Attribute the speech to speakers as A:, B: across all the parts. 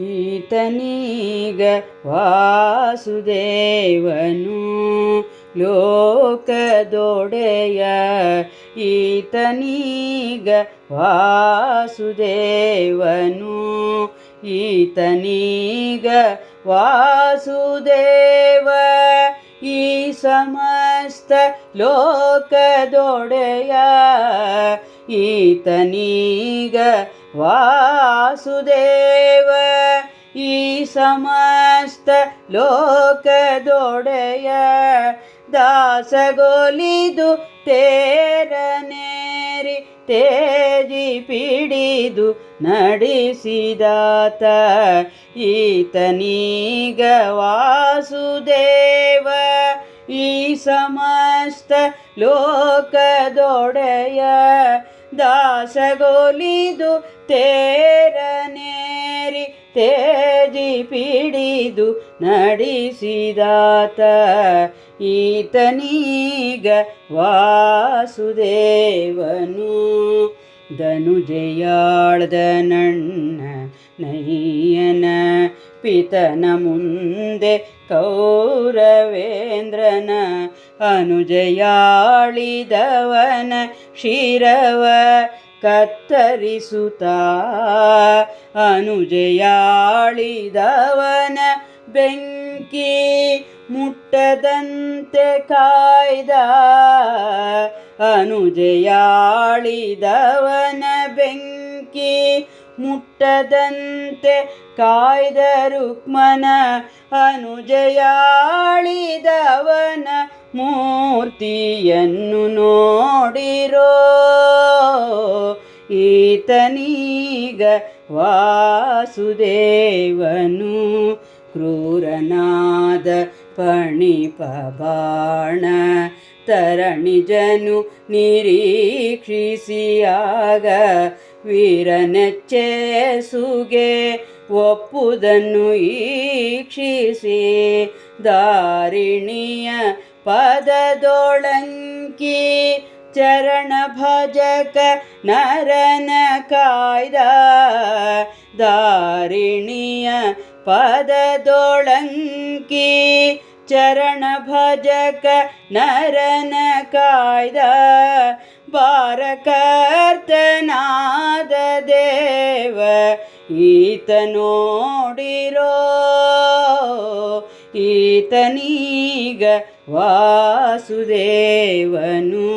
A: ಈತನೀಗ ವಾಸುದೇವನು ಲೋಕದೊಡೆಯ ಈತನೀಗ ವಾಸುದೇವನು. ಈತನೀಗ ವಾಸುದೇವ ಈ ಸಮಸ್ತ ಲೋಕದೊಡೆಯ ಈತನೀಗ ವಾಸುದೇವ. ಈ ಸಮಸ್ತ ಲೋಕದೊಡೆಯ ದಾಸಗೊಲಿದು ತೇರನೇರಿ ತೇಜಿ ಪಿಡಿದು ನಡೆಸಿದಾತ. ಈತನೀಗ ವಾಸುದೇವ, ಈ ಸಮಸ್ತ ಲೋಕದೊಡೆಯ ದಾಸಗೊಲಿದು ತೇರನೇರಿ ತೇಜಿ ಪಿಡಿದು ನಡೆಸಿದಾತ. ಈತನೀಗ ವಾಸುದೇವನು. ಧನುಜಯಾಳ್ದ ನಣ್ಣ ನಯ್ಯನ ಪಿತನ ಮುಂದೆ ಕೌರವೇಂದ್ರನ ಅನುಜಯಾಳಿದವನ ಶಿರವ. ಕತ್ತರಿಸುತ್ತ ಅನುಜಯಾಳಿದವನ ಬೆಂಕಿ ಮುಟ್ಟದಂತೆ ಕಾಯ್ದ ಅನುಜಯಾಳಿದವನ ಬೆಂಕಿ ಮುಟ್ಟದಂತೆ ಕಾಯ್ದ ರುಕ್ಮನ ಅನುಜಯಾಳಿದವನ ಮೂರ್ತಿಯನ್ನು ನೋಡಿರೋ ಈತನೀಗ ವಾಸುದೇವನು ಕ್ರೂರನಾದ ಪಣಿಪಬಾಣ ತರಣಿಜನು ನಿರೀಕ್ಷಿಸಿಯಾಗ ವೀರನೆಚ್ಚೆಸುಗೆ ಒಪ್ಪುದನ್ನು ಈಕ್ಷಿಸಿ ದಾರಿಣಿಯ ಪದದೊಳಂಕಿ ಚರಣ ಭಜಕ ನರನ ಕಾಯ್ದ ದಾರಿಣಿಯ ಪದದೊಳಂಕಿ ಚರಣ ಭಜಕ ನರನ ಕಾಯ್ದ ಬಾರಕರ್ತನಾದ ದೇವ ಈತ ನೋಡಿರೋ ಈತನೀಗ ವಾಸುದೇವನು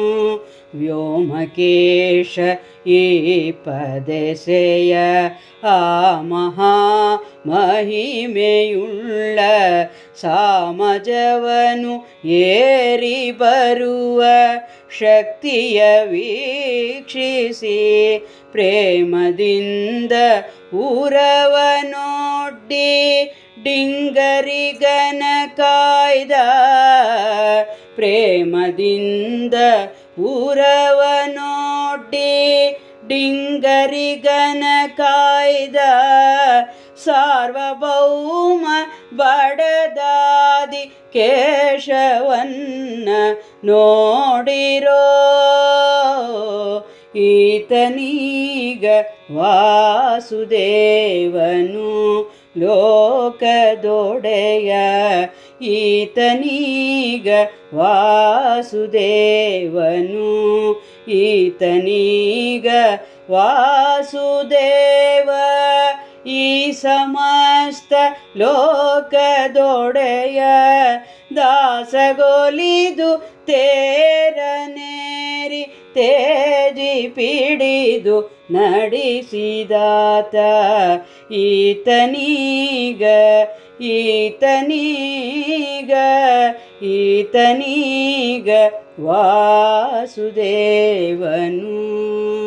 A: ವ್ಯೋಮಕೇಶ ಈ ಪದೆಸೆಯ ಆ ಮಹಾ ಮಹಿಮೆಯುಳ್ಳ ಸಾಮಜವನು ಏರಿ ಬರುವ ಶಕ್ತಿಯ ವೀಕ್ಷಿಸಿ ಪ್ರೇಮದಿಂದ ಊರವನೊಡ್ಡಿ ಡಿಂಗರಿಗನ ಕಾಯ್ದ ಪ್ರೇಮದಿಂದ ಊರವನೊಡ್ಡಿ ಡಿಂಗರಿಗನ ಕಾಯ್ದ ಸಾರ್ವಭೌಮ ಬಡದಾದಿ ಕೇಶವನ್ನ ನೋಡಿರೋ ಈತನೀಗ ವಾಸುದೇವನು ಲೋಕದೊಡೆಯ ಈತನೀಗ ವಾಸುದೇವನು. ಈತನೀಗ ವಾಸುದೇವ ಈ ಸಮಸ್ತ ಲೋಕದೊಡೆಯ ದಾಸಗೊಲಿದು ತೇರನೇರಿ ತೇಜಿ ಪಿಡಿದು ನಡೆಸಿದಾತ. ಈತನೀಗ ಈತನೀಗ ಈತನೀಗ ವಾಸುದೇವನು.